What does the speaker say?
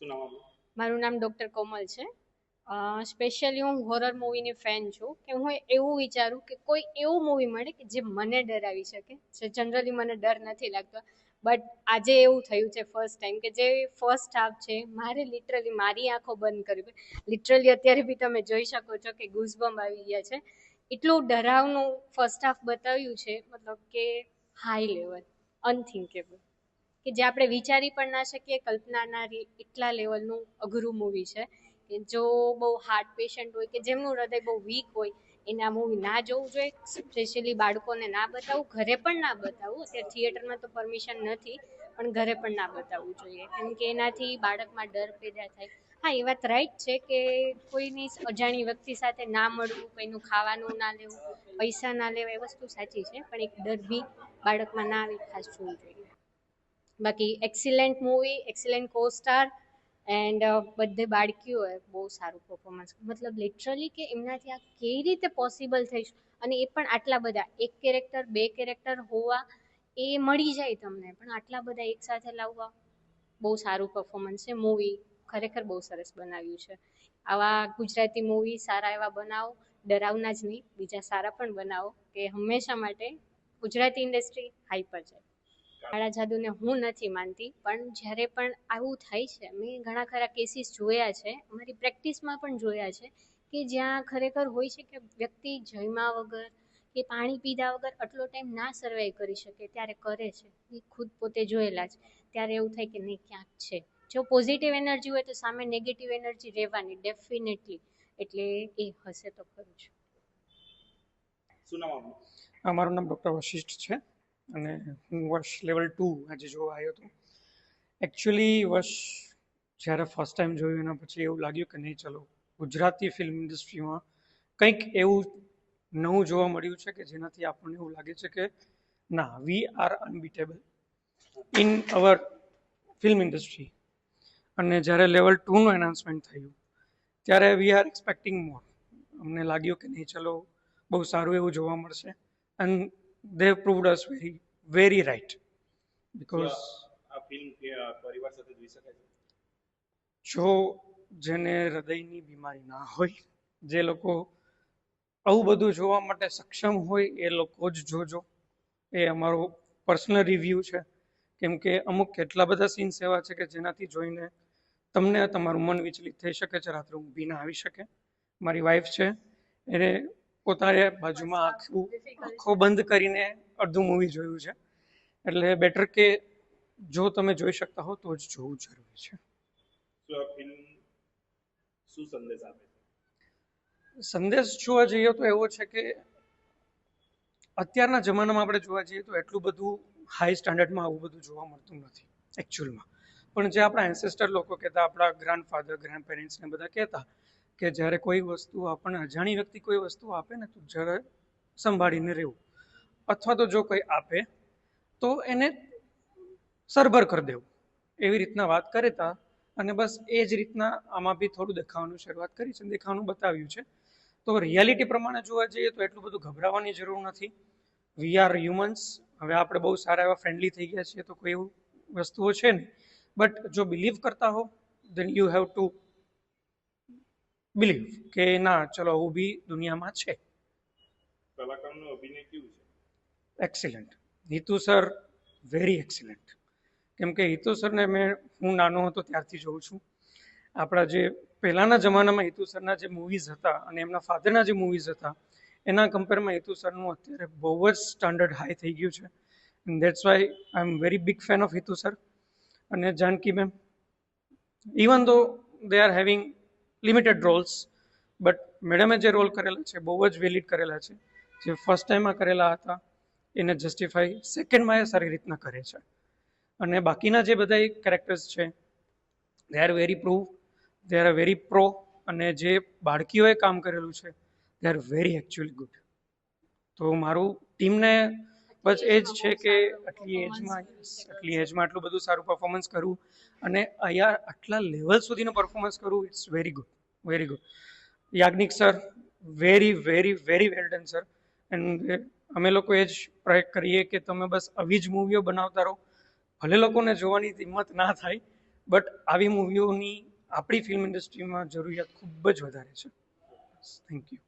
મારું નામ ડૉક્ટર કોમલ છે. સ્પેશિયલી હું હોરર મૂવીની ફેન છું કે હું એવું વિચારું કે કોઈ એવું મૂવી મળે કે જે મને ડરાવી શકે, જે જનરલી મને ડર નથી લાગતો. બટ આજે એવું થયું છે ફર્સ્ટ ટાઈમ કે જે ફર્સ્ટ હાફ છે, મારે લિટરલી મારી આંખો બંધ કરવી લિટરલી અત્યારે બી તમે જોઈ શકો છો કે ગુઝબમ્પ આવી ગયા છે. એટલું ડરાવનું ફર્સ્ટ હાફ બતાવ્યું છે, મતલબ કે હાઈ લેવલ અનથિંકેબલ કે જે આપણે વિચારી પણ ના શકીએ, કલ્પનાના એટલા લેવલનું અઘરું મૂવી છે કે જો બહુ હાર્ટ પેશન્ટ હોય કે જેમનું હૃદય બહુ વીક હોય, એને આ મૂવી ના જોવું જોઈએ. સ્પેશિયલી બાળકોને ના બતાવવું, ઘરે પણ ના બતાવવું. અત્યારે થિયેટરમાં તો પરમિશન નથી, પણ ઘરે પણ ના બતાવવું જોઈએ. કેમ કે એનાથી બાળકમાં ડર પેદા થાય. હા, એ વાત રાઈટ છે કે કોઈની અજાણી વ્યક્તિ સાથે ના મળવું, કોઈનું ખાવાનું ના લેવું, પૈસા ના લેવા, એ વસ્તુ સાચી છે, પણ એક ડર બી બાળકમાં ના આવે, ખાસ જોવું જોઈએ. બાકી excellent movie excellent co star and બધે બાળકીઓએ બહુ સારું પરફોર્મન્સ મતલબ લિટરલી કે એમનાથી આ કેવી રીતે પોસિબલ થઈ અને એ પણ આટલા બધા, એક કેરેક્ટર બે કેરેક્ટર હોવા એ મળી જાય તમને, પણ આટલા બધા એકસાથે લાવવા બહુ સારું પરફોર્મન્સ છે. મૂવી ખરેખર બહુ સરસ બનાવ્યું છે. આવા ગુજરાતી મૂવી સારા એવા બનાવો, ડરાવના જ નહીં, બીજા સારા પણ બનાવો, કે હંમેશા માટે ગુજરાતી ઇન્ડસ્ટ્રી હાઈ પર જાય. કાળા જાદુને હું નથી માનતી પણ જ્યારે પણ આવું થાય છે મેં ઘણા ખરા કેસીસ જોયા છે અમારી પ્રેક્ટિસમાં પણ જોયા છે કે જ્યાં ખરેખર હોય છે કે વ્યક્તિ જમ્યા વગર કે પાણી પીધા વગર આટલો ટાઈમ ના સર્વાઈવ કરી શકે ત્યારે કરે છે. એ ખુદ પોતે જોયેલા છે. ત્યારે એવું થાય કે નહીં ક્યાંક છે. જો પોઝિટિવ એનર્જી હોય તો સામે નેગેટિવ એનર્જી રહેવાની ડેફિનેટલી એટલે એ હશે તો ખરું જ. શું નામ આપનું? મારું નામ ડૉક્ટર વશિષ્ઠ છે. અને હું વર્ષ લેવલ ટુ આજે જોવા આવ્યો હતો. એકચ્યુઅલી વર્ષ જ્યારે ફર્સ્ટ ટાઈમ જોયું એના પછી એવું લાગ્યું કે નહીં, ચલો, ગુજરાતી ફિલ્મ ઇન્ડસ્ટ્રીમાં કંઈક એવું નવું જોવા મળ્યું છે કે જેનાથી આપણને એવું લાગે છે કે, ના we are unbeatable in our film industry અને જ્યારે લેવલ ટુનું એનાઉન્સમેન્ટ થયું, ત્યારે વી આર એક્સપેક્ટિંગ મોર અમને લાગ્યું કે નહીં, ચલો, બહુ સારું એવું જોવા મળશે. And they proved us very very right because આ ફિલ્મ પરિવાર સાથે જોઈ શકાય છે? જો જેને હૃદયની બીમારી ના હોય જે લોકો આવું બધું જોવા માટે સક્ષમ હોય એ લોકો જ જોજો. એ અમારો પર્સનલ રિવ્યૂ છે. કેમ કે અમુક કેટલા બધા સીન્સ એવા છે કે જેનાથી જોઈને તમને તમારું મન વિચલિત થઈ શકે છે. રાત્રે ઊંઘી ના આવી શકે. મારી વાઈફ છે. એને પોતાને બાજુમાં આખું આંખો બંધ કરીને અડધું મૂવી જોયું છે. એટલે બેટર કે જો તમે જોઈ શકતા હો તો જ જોવું જરૂરી છે. સંદેશ જોવા જઈએ તો એવો છે કે અત્યારના જમાનામાં આપણે જોવા જઈએ તો એટલું બધું હાઈ સ્ટાન્ડર્ડમાં આવું બધું જોવા મળતું નથી એકચ્યુઅલમાં પણ જે આપણા એન્સેસ્ટર લોકો કહેતા આપણા ગ્રાન્ડ ફાધર ગ્રાન્ડ પેરેન્ટ્સને બધા કહેતા કે જ્યારે કોઈ વસ્તુ આપણને અજાણી વ્યક્તિ કોઈ વસ્તુ આપે ને તો જરા સંભાળીને રહેવું. અથવા તો જો કોઈ આપે, તો એને સરભર કરી દેવું. એવી રીતના વાત કરતા અને બસ એ જ રીતના આમાં બી થોડું દેખાવાનું શરૂઆત કરી છે દેખાવાનું બતાવ્યું છે. તો રિયાલિટી પ્રમાણે જોવા જઈએ તો એટલું બધું ગભરાવાની જરૂર નથી. વી આર હ્યુમન્સ હવે આપણે બહુ સારા એવા ફ્રેન્ડલી થઈ ગયા છીએ તો કોઈ એવું વસ્તુઓ છે નહીં. બટ જો બિલીવ કરતા હો then you have to believe કે ના ચલો હું બી દુનિયામાં છે. કલાકારનો અભિનય કેવું છે? Excellent Hitu sir very excellent કેમ કે હિતુ સરને મેં હું નાનો હતો ત્યારથી જોઉં છું. આપણા જે પહેલાંના જમાનામાં હિતુ સરના જે મૂવીઝ હતા અને એમના ફાધરના જે મૂવીઝ હતા એના કમ્પેરમાં હિતુ સરનું અત્યારે બહુ જ સ્ટાન્ડર્ડ હાઈ થઈ ગયું છે. That's why I am very big fan of Hitu sir. અને Janaki ma'am even though they are having limited roles but મેડમે જે રોલ કરેલા છે, બહુ જ વેલિડ કરેલા છે. જે ફર્સ્ટ ટાઈમમાં કરેલા હતા, એને જસ્ટિફાઈ સેકન્ડમાં એ સારી રીતના કરે છે. અને બાકીના જે બધા કેરેક્ટર્સ છે they are very prove they are very pro અને જે બાળકીઓએ કામ કરેલું છે they are very actually good તો મારું ટીમને બસ એ જ છે કે આટલી એજમાં આટલી એજમાં આટલું બધું સારું પરફોર્મન્સ કરવું અને અહીંયા આટલા લેવલ સુધીનું પરફોર્મન્સ કરવું it's very good very good Yagnik sir very very very well done sir and અમે લોકો એ જ પ્રયત્ન કરીએ કે તમે બસ આવી જ મૂવીઓ બનાવતા રહો. ભલે લોકોને જોવાની હિંમત ના થાય બટ આવી મૂવીઓની આપણી ફિલ્મ ઇન્ડસ્ટ્રીમાં જરૂરિયાત ખૂબ જ વધારે છે. Thank you